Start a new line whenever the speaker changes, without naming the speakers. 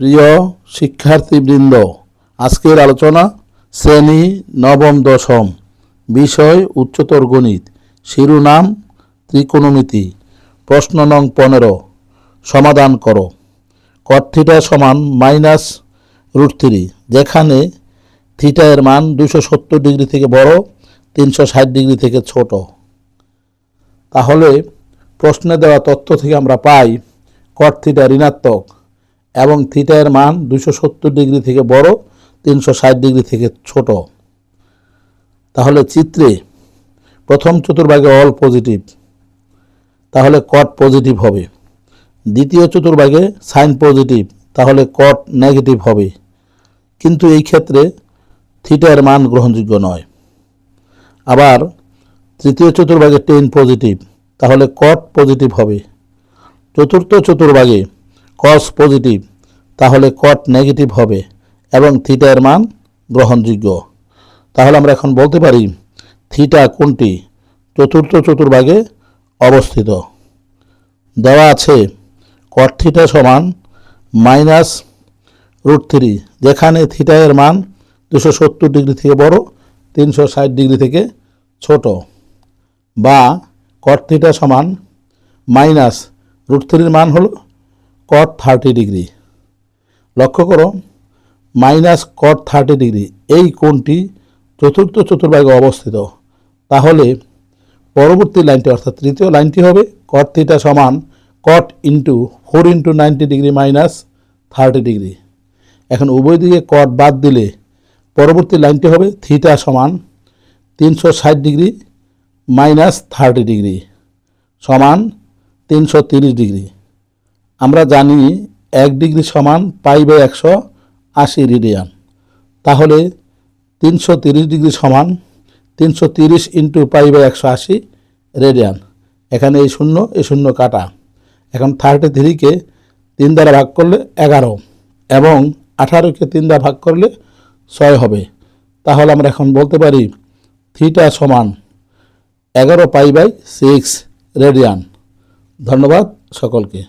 প্রিয় শিক্ষার্থীবৃন্দ, আজকের আলোচনা শ্রেণি নবম দশম, বিষয় উচ্চতর গণিত, শিরোনাম ত্রিকোণমিতি, প্রশ্ন নং পনেরো, সমাধান করো। কট সমান মাইনাস রুট থ্রি যেখানে থিটা এর মান দুশো সত্তর ডিগ্রি থেকে বড়, তিনশো ষাট ডিগ্রি থেকে ছোট। তাহলে প্রশ্নে দেওয়া তথ্য থেকে আমরা পাই কট থিটা ঋণাত্মক এবং থিটা এর মান দুশো সত্তর ডিগ্রি থেকে বড়, তিনশো ষাট ডিগ্রি থেকে ছোট। তাহলে চিত্রে প্রথম চতুর্ভাগে অল পজিটিভ তাহলে কট পজিটিভ হবে। দ্বিতীয় চতুর্ভাগে সাইন পজিটিভ তাহলে কট নেগেটিভ হবে। কিন্তু এই ক্ষেত্রে থিটার মান গ্রহণযোগ্য নয়। আবার তৃতীয় চতুর্ভাগে টেন পজিটিভ তাহলে কট পজিটিভ হবে। চতুর্থ চতুর্ভাগে কস পজিটিভ তাহলে কট নেগেটিভ হবে এবং থিটার মান গ্রহণযোগ্য। তাহলে আমরা এখন বলতে পারি থিটা কোনটি? চতুর্থ চতুর্ভাগে অবস্থিত। দেওয়া আছে কট থিটা সমান মাইনাস রুট থ্রি যেখানে থিটা এর মান দুশো সত্তর ডিগ্রি থেকে বড়, তিনশো ষাট ডিগ্রি থেকে ছোট। বা কট থিটা সমান মাইনাস রুট থ্রির মান হলো কট থার্টি ডিগ্রি লক্ষ্য করো মাইনাস কট থার্টি ডিগ্রি এই কোণটি চতুর্থ চতুর্ভাগে অবস্থিত। তাহলে পরবর্তী লাইনটি, অর্থাৎ তৃতীয় লাইনটি হবে কট থিটা সমান cot into four into ninety degree minus thirty degree এখন উভয় দিকে কট বাদ দিলে পরবর্তী লাইনটি হবে থিটা সমান তিনশো ষাট ডিগ্রি মাইনাস থার্টি ডিগ্রি সমান তিনশো তিরিশ ডিগ্রি আমরা জানি এক ডিগ্রি সমান পাই বাই একশো আশি রেডিয়ান। তাহলে তিনশো তিরিশ ডিগ্রি সমান তিনশো তিরিশ ইন্টু পাই বাই একশো আশি রেডিয়ান। এখানে এই শূন্য এই শূন্য কাটা। এখন থার্টি থ্রিকে তিন দ্বারা ভাগ করলে এগারো এবং আঠারোকে তিন দ্বারা ভাগ করলে ছয় হবে। তাহলে আমরা এখন বলতে পারি থিটা সমান এগারো পাই বাই সিক্স রেডিয়ান। ধন্যবাদ সকলকে।